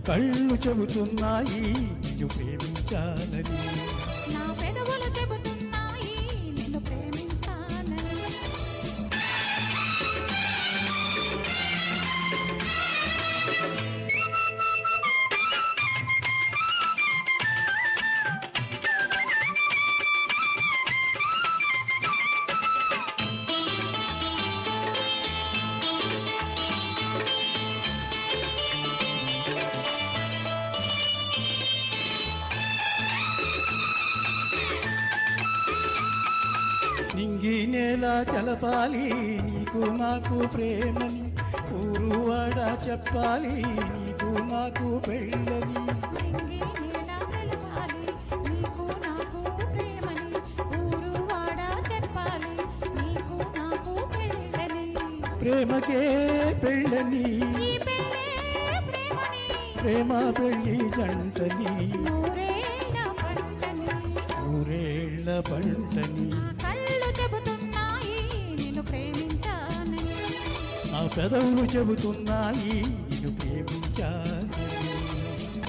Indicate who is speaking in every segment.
Speaker 1: కళ్ళు చెబుతున్నాయి నిన్ను ప్రేమించానని నింగి నేల తెలపాలి నీకు నాకు ప్రేమని ఊరువాడ చెప్పాలి నీకు నాకు పెళ్ళని. ప్రేమకే పెళ్ళని.
Speaker 2: ఈ
Speaker 1: ప్రేమ పెళ్ళి జంటని.
Speaker 2: నూరేళ్ళ పంటని. నా
Speaker 1: పెదవులు చెబుతున్నాయి నిన్ను ప్రేమించాను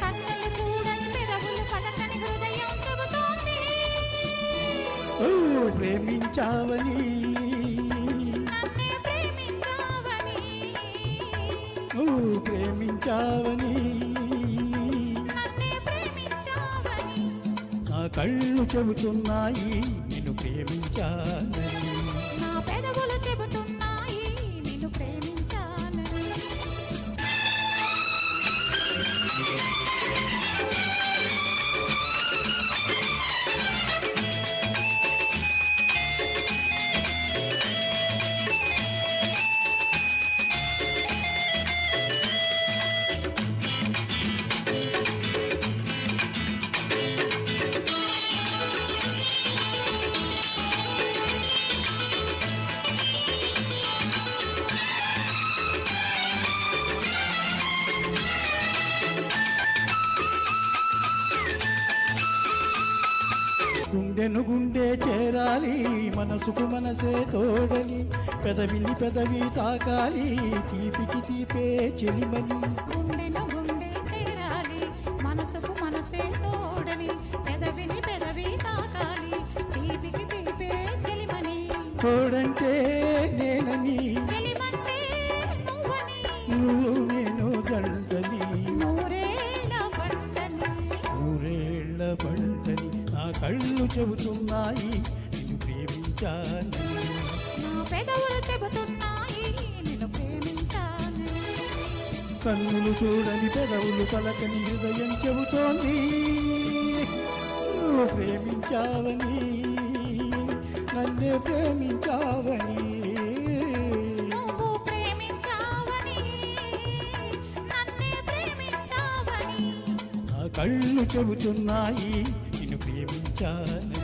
Speaker 2: కన్నులు చూడని పెదవులు పలకని హృదయం చెబుతోంది.
Speaker 1: ఓ ప్రేమించావని.
Speaker 2: నన్నే ప్రేమించావని.
Speaker 1: నువ్వు ప్రేమించావని.
Speaker 2: నన్నే ప్రేమించావని.
Speaker 1: నా కళ్ళు చెబుతున్నాయి నిన్ను ప్రేమించానని
Speaker 2: నా పెదవులు చెబుతున్నాయి
Speaker 1: గుండెను గుండె చేరాలి మనసుకు మనసే తోడని పెదవిని పెదవి తాకాలి తీపికి తీపే చెలిమని.
Speaker 2: గుండెను గుండె చేరాలి మనసుకు మనసే తోడని పెదవిని పెదవి తాకాలి తీపికి తీపే చెలిమని.
Speaker 1: తోడంటే నేనని నా కళ్ళు చెబుతున్నాయి నిన్ను ప్రేమించానని
Speaker 2: నా పెదవులు చెబుతున్నాయి నిన్ను
Speaker 1: కన్నులు చూడని పెదవులు పలకని హృదయం చెబుతోంది. ప్రేమించావని నన్నే ప్రేమించావని.
Speaker 2: నువ్వు ప్రేమించావని నన్నే ప్రేమించావని.
Speaker 1: నా కళ్ళు చెబుతున్నాయి నిన్ను